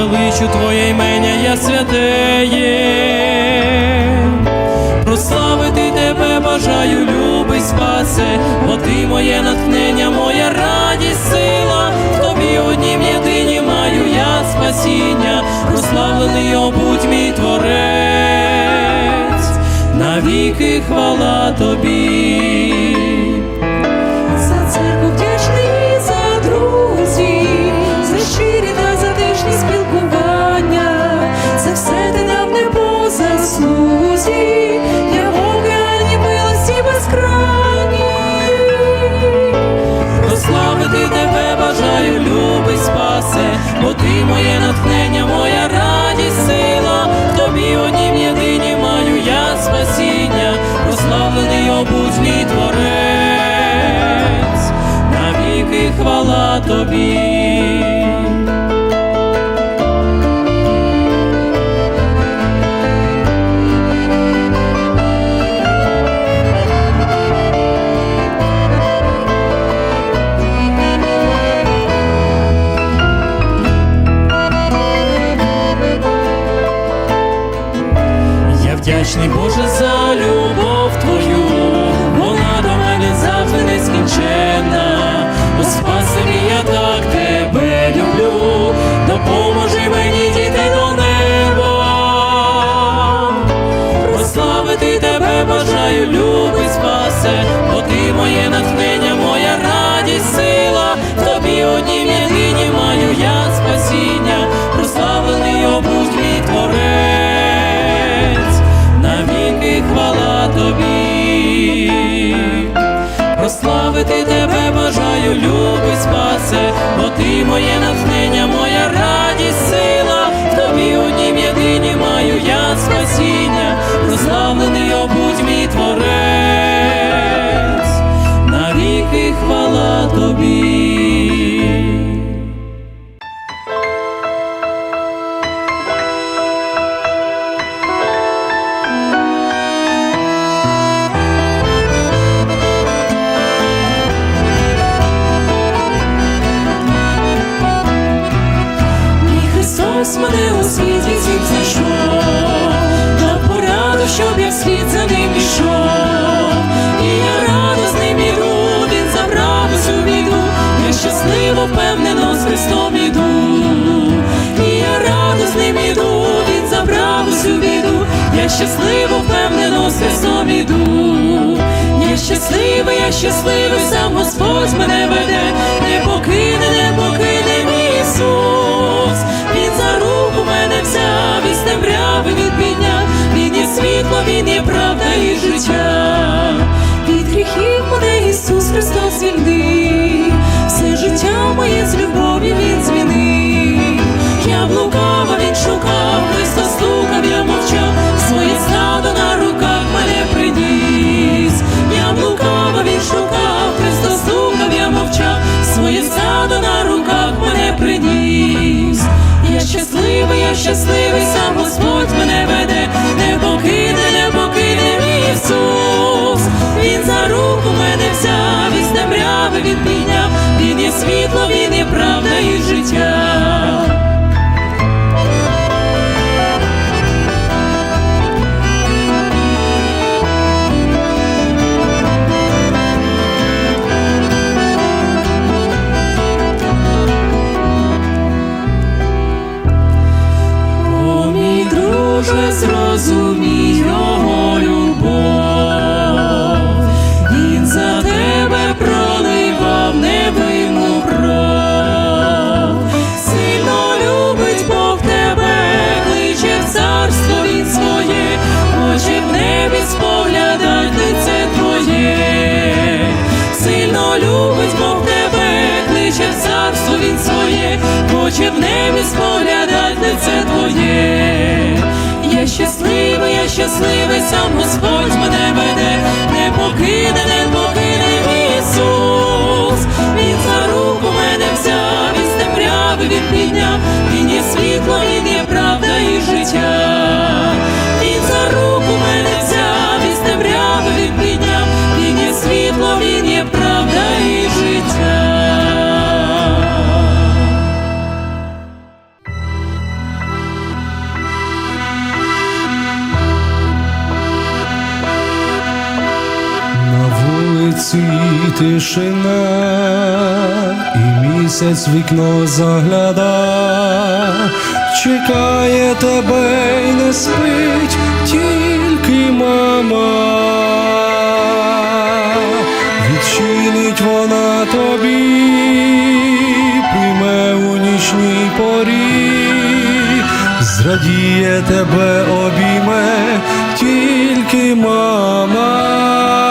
живий, звеличу Твоє імення, я святеє. Прославити тебе бажаю, любий спасе, бо ти моє натхнення, моя радість, сила, в тобі однім єдині маю я спасіння, прославлений обудь мій творець, навіки хвала тобі. Прославити тебе бажаю, любий спасе, бо ти моє натхнення, моя радість, сила, в тобі однім єдині маю я спасіння, прославлений обудь мій творець, навіки хвала тобі. Я вдячний Прославити тебе бажаю, любий спасе, бо ти моє натхнення, моя радість, сила, в тобі однім єдині маю я спасіння, прославлений обудь мій творець, навіки хвала тобі. Христом іду. Я щасливий, я щасливий, сам Господь мене веде, не покине, не покине Ісус. Він за руку мене взяв із темряви він підняв, він є світло, він є правда і життя. Від гріхів мене Ісус Христос звільнив, щасливий, хоче в небі споглядать лице твоє. Я щасливий, я щасливий, сам Господь мене веде, не покине, не покине тишина, і місяць вікно загляда, чекає тебе й не спить тільки мама. Відчинить вона тобі, прийме у нічній порі, зрадіє тебе обійме тільки мама.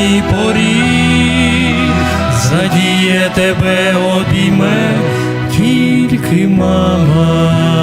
У порі, задіє тебе обійме тільки мама.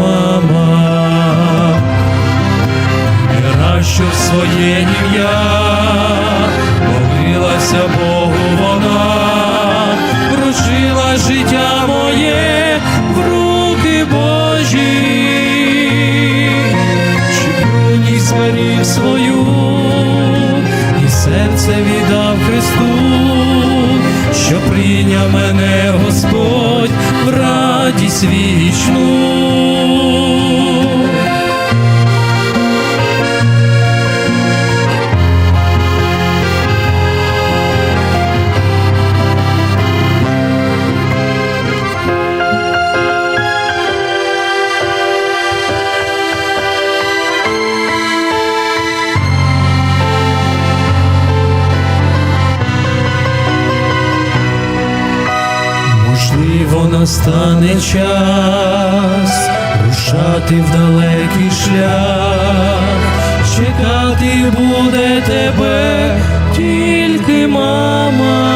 Мама. І раз, що в своє ім'я молилася Богу вона, вручила життя моє в руки Божі, щоб юність зберіг свою, і серце віддав Христу, що прийняв мене Господь в радість вічну. Настане час рушати в далекий шлях, чекати буде тебе тільки мама,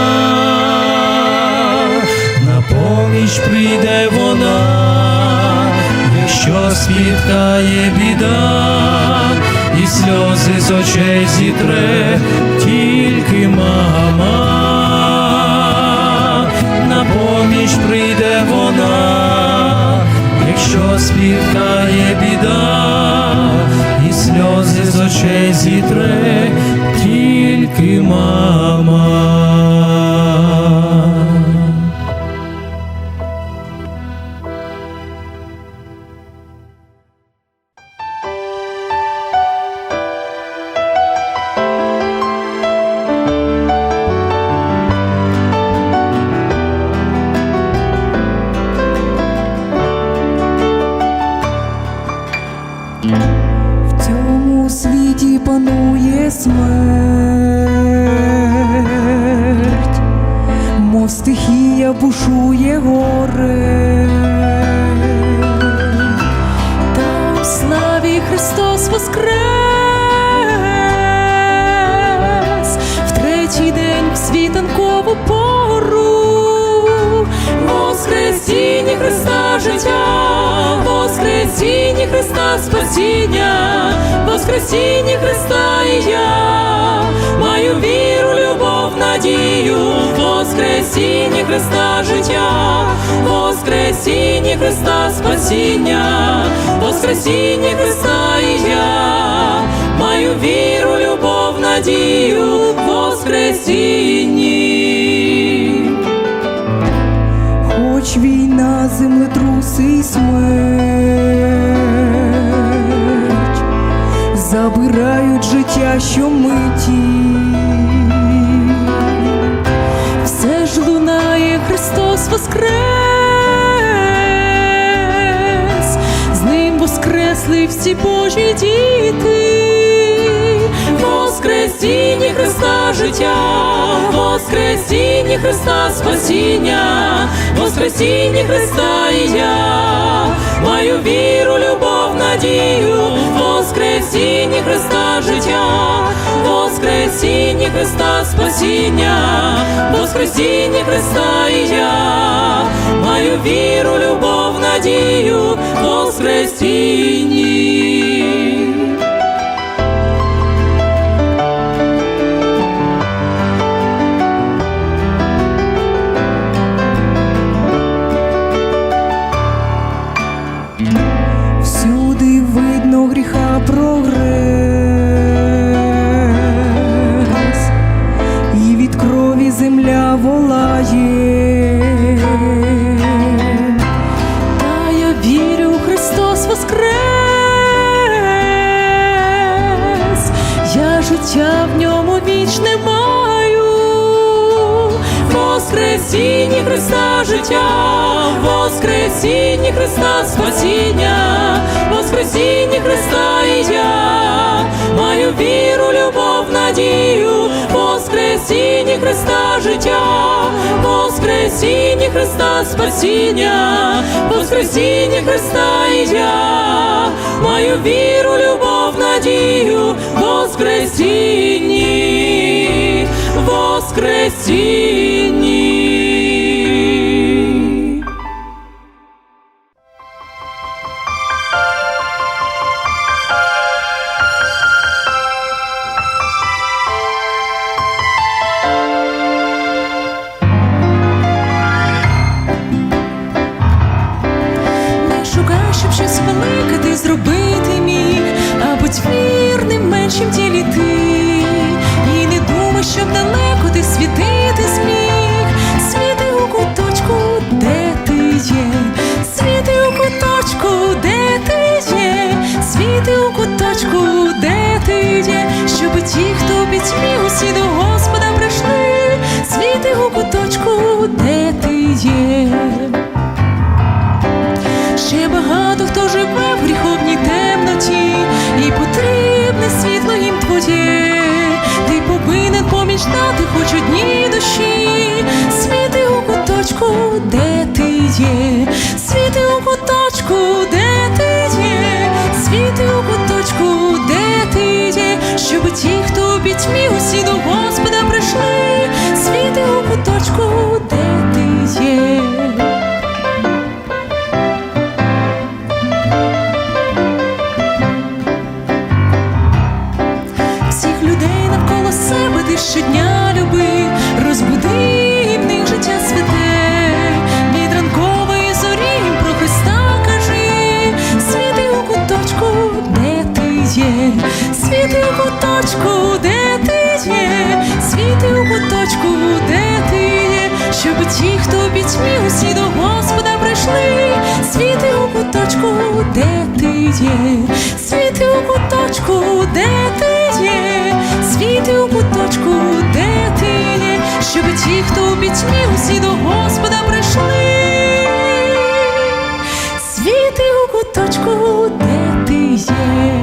на поміч прийде вона, якщо спіткає біда, і сльози з очей зітре тільки мама поміч прийде вона, якщо спіткає біда, і сльози з очей зітре тільки мама. Бушує горе. Там в славі Христос воскрес, в третій день в світанкову пору, Воскресіння Христа життя, Воскресіння Христа спасіння, Воскресіння спасіння, Воскресіння Христа і я, маю віру, любов, надію, Воскресінні. Хоч війна, землетруси й смерть забирають життя щомиті, все всі Божі діти, Воскресіння. Христа життя, Воскресіння Христа спасіння, Воскресіння Христа і я, маю віру, любов, надію, Воскресіння Христа життя, Воскресіння Христа спасіння, Воскресіння Христа і я, маю віру, любов, надію, Воскресінні. Життя в ньому вічне маю, Воскресіння Христа життя, Воскресіння Христа спасіння, Воскресіння Христа і я, маю віру, любов, надію, Воскресіння Христа життя, Воскресіння Христа спасіння, Воскресіння Христа і я, маю віру, любов, надію, Воскресінні, Воскресінні. Де ти є, куточку, де ти є, світи у куточку, де ти є, щоб ті, хто пітьмі усі до Господа прийшли, світи у куточку, де ти є, світи у куточку, де ти є, світи у куточку, де ти є, щоб ті, хто у пітьмі усі до Господа прийшли, світи у куточку, де ти є.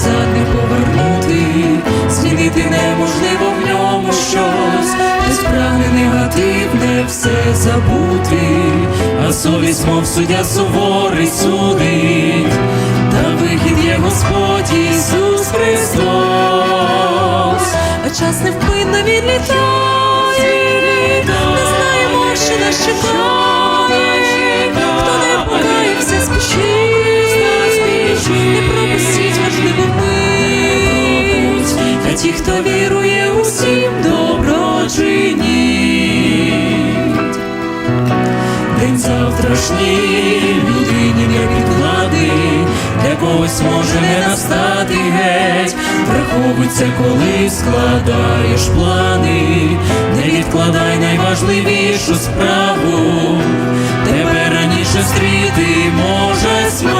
Назад не повернути, змінити неможливо в ньому щось, хтось прагне негативне все забути, а совість, мов суддя суворий судить, та вихід є Господь Ісус Христос, а час невпинно відлітає, не знаємо, що нас чекає, ті, хто вірує усім доброчиніть. День завтрашній людині не підклади, для когось може не настати геть. забудься, коли складаєш плани, не відкладай найважливішу справу, тебе раніше зустріти може смерть.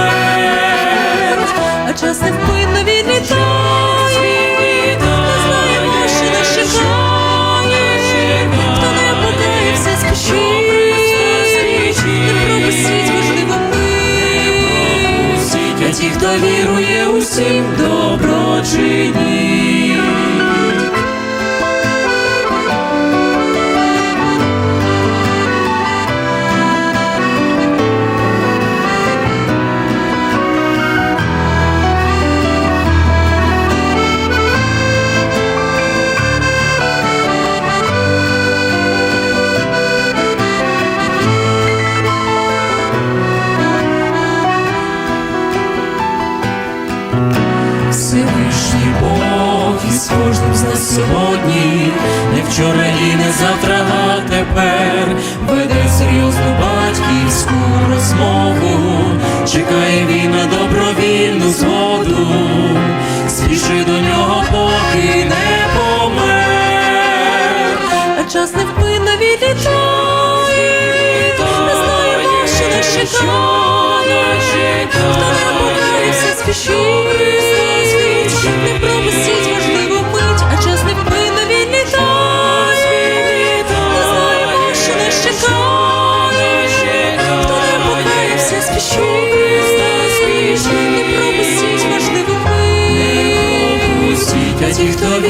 Пропустіть важливу мить. Пропустіть, а ті, хто